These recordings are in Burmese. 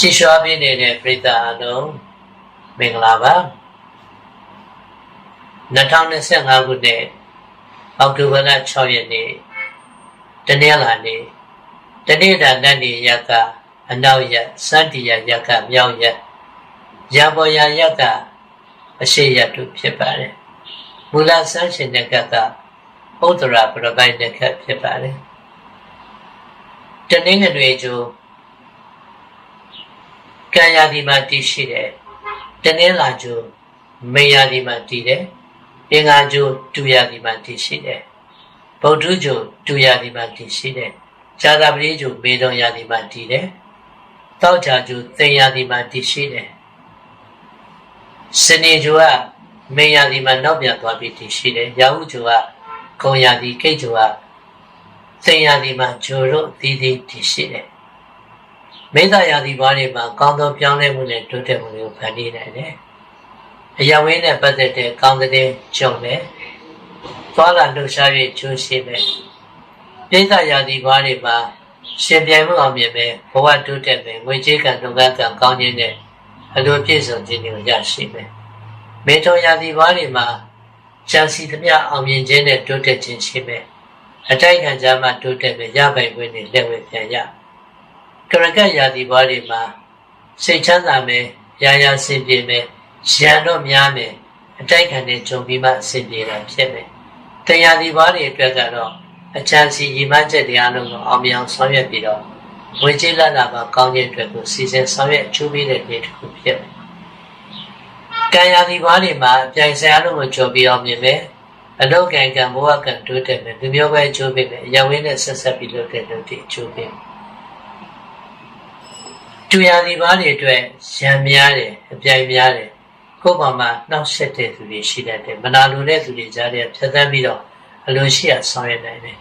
ကြည်ရွှာပေးနေတဲ့ပရိသတ်အလုံးမင်္ဂလာပါ2025ခုနှစ်အောက်တိုဘာလ6ရက်နေ့တနင်္လာနေ့တနေ့တာနတ်နေရက်ကအနောက်ရက်စန္တိယရက်ကမြောက်ရက်ရံပေါ်ရရက်ကအရှိရက်တို့ဖြစ်ပါတယ်မူလဆန်းရှင်တဲ့ကကဥဒ္ဒရာပရပိုက်တဲ့ကဖြစ်ပါတယ်တနင်္ဂနွေကျိုး ကံရာဒီမှာတည်ရှိတယ်တနင်္လာကျိုးမေရာဒီမှာတည်တယ်အင်္ဂါကျိုးတူရာဒီမှာတည်ရှိတယ်ဗုဒ္ဓကျိုးတူရာဒီမှာတည်ရှိတယ်ဇာတာပတိကျိုးမေတုံရာဒီမှာတည်တယ်တောက်ချာကျိုးသင်ရာဒီမှာတည်ရှိတယ်စနေကျိုးကမေရာဒီမှာနောက်ပြန်သွားပြီးတည်ရှိတယ်ရာဟုကျိုးကကုံရာဒီကိတ်ကျိုးကသင်ရာဒီမှာဂျိုတို့သီးသီးတည်ရှိတယ် မိစ္ဆာယာတိဘာတွေမှာကောင်းသောပြောင်းလဲမှုနဲ့တိုးတက်မှုတွေကိုဖန်တီးနိုင်တယ်။အယဝင်းနဲ့ပတ်သက်တဲ့ကောင်းတဲ့ကြုံတယ်။သွားလာလှုပ်ရှား၍ကျိုးရှိမယ်။မိစ္ဆာယာတိဘာတွေမှာရှင်ပြိုင်မှုအောင်မြင်မယ်ဘဝတိုးတက်မယ်ငွေကြေးကံလုပ်ငန်းကံကောင်းခြင်းနဲ့အလိုပြည့်စုံခြင်းတွေကိုရရှိမယ်။မေထောယာတိဘာတွေမှာချမ်းစီသမျှအောင်မြင်ခြင်းနဲ့တိုးတက်ခြင်းရှိမယ်။အတိုက်ခံကြမှာတိုးတက်မယ်ရပိုင်ခွင့်နဲ့လက်ဝဲပြန်ရမယ် ကရကရာသီဘွားတွေမှာစိတ်ချမ်းသာမယ်ရာရာစင်ပြေမယ်ရန်တော့များမယ်အတိုက်ခံတဲ့ဂျုံပြီးမှအစင်ပြေတာဖြစ်မယ်တရားဒီဘွားတွေအတွက်ကတော့အချမ်းစီညီမချက်တရားလုံးကိုအောင်မြင်အောင်ဆောင်ရွက်ပြီးတော့ဝေကျေးလာလာပါကောင်းခြင်းအတွက်ကိုစီစဉ်ဆောင်ရွက်ချိုးပေးတဲ့နေ့တစ်ခုဖြစ်မယ်ကံရာသီဘွားတွေမှာပြိုင်ဆိုင်အားလုံးကိုကြော်ပြီးအောင်မြင်မယ်အလောကံကံဘဝကံတိုးတက်မယ်လူမျိုးပဲအကျိုးပေးမယ်အယဝင်းနဲ့ဆက်ဆက်ပြီးလုပ်တဲ့လူတွေအကျိုးပေးမယ် တူရသည်ဘာတွေအတွက်ရံများတယ်အပြိုင်များတယ်ကိုယ့်ဘာမှာနှောက်ဆက်တဲ့သူတွေရှိတတ်တယ်မနာလိုတဲ့သူတွေကြားထဲဖြတ်သန်းပြီးတော့အလိုရှိရဆောင်ရွက်နိုင်တယ်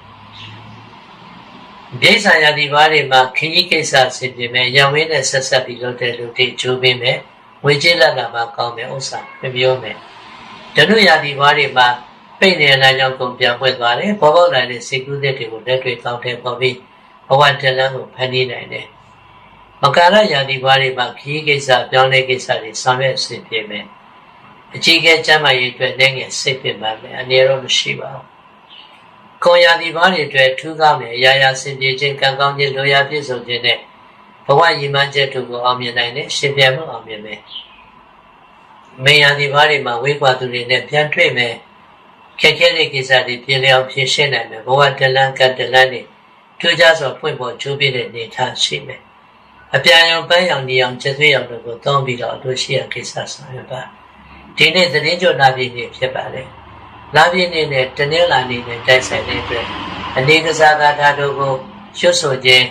ဒိဋ္ဌာယဒီဘာတွေမှာခကြီးကိစ္စဆင်ပြေမယ်ရံဝင်းနဲ့ဆက်ဆက်ပြီးလုပ်တဲ့လူတွေကြိုးပေးမယ်ဝေကျေးလက်လာမှာကောင်းမယ်ဥစ္စာမပြောမယ်ဒနုယာဒီဘာတွေမှာပိတ်နေတဲ့လမ်းကြောင်းကုန်ပြန်ပွင့်သွားတယ်ဘောပေါက်လာတဲ့စေကုသစ်တွေကိုလက်တွေကောင်းတဲ့ပေါ်ပြီးဘဝတလန်းကိုဖန်တီးနိုင်တယ် မကာရယာတိဘာတွေမှာခရီးကိစ္စပြောင်းလဲကိစ္စတွေဆောင်ရွက်ဆင်ပြေမယ်အကြီးကဲကျမ်းမာရေးအတွက်လည်းငယ်စိတ်ပြပါမယ်အနေရောမရှိပါဘူးခွန်ယာတိဘာတွေအတွက်ထူးကားမယ်အရာရာဆင်ပြေခြင်းကံကောင်းခြင်းလိုရာပြည့်စုံခြင်းနဲ့ဘဝရည်မှန်းချက်တို့ကိုအောင်မြင်နိုင်တဲ့ရှင်ပြန်မှုအောင်မြင်မယ်မေယာတိဘာတွေမှာဝိကွာသူတွေနဲ့ပြန်တွေ့မယ်ခက်ခဲတဲ့ကိစ္စတွေပြင်လျောင်ဖြေရှင်းနိုင်မယ်ဘဝတလန်းကတလန်းတွေထူးခြားစွာဖွင့်ပေါ်ကျိုးပြတဲ့နေထားရှိမယ် အပြန်ရောင်ပန်းရောင်နေအောင်ချက်သွေးရောင်တို့ကိုတောင်းပြီးတော့အလိုရှိရာကိစ္စဆောင်ရွက်ပါဒီနေ့သတင်းကြိုလာပြည့်နေ့ဖြစ်ပါလေလာပြည့်နေ့နဲ့တနင်္လာနေ့နဲ့တိုက်ဆိုင်တဲ့အတွက်အနေကစားကားတို့ကိုရွှတ်ဆိုခြင်း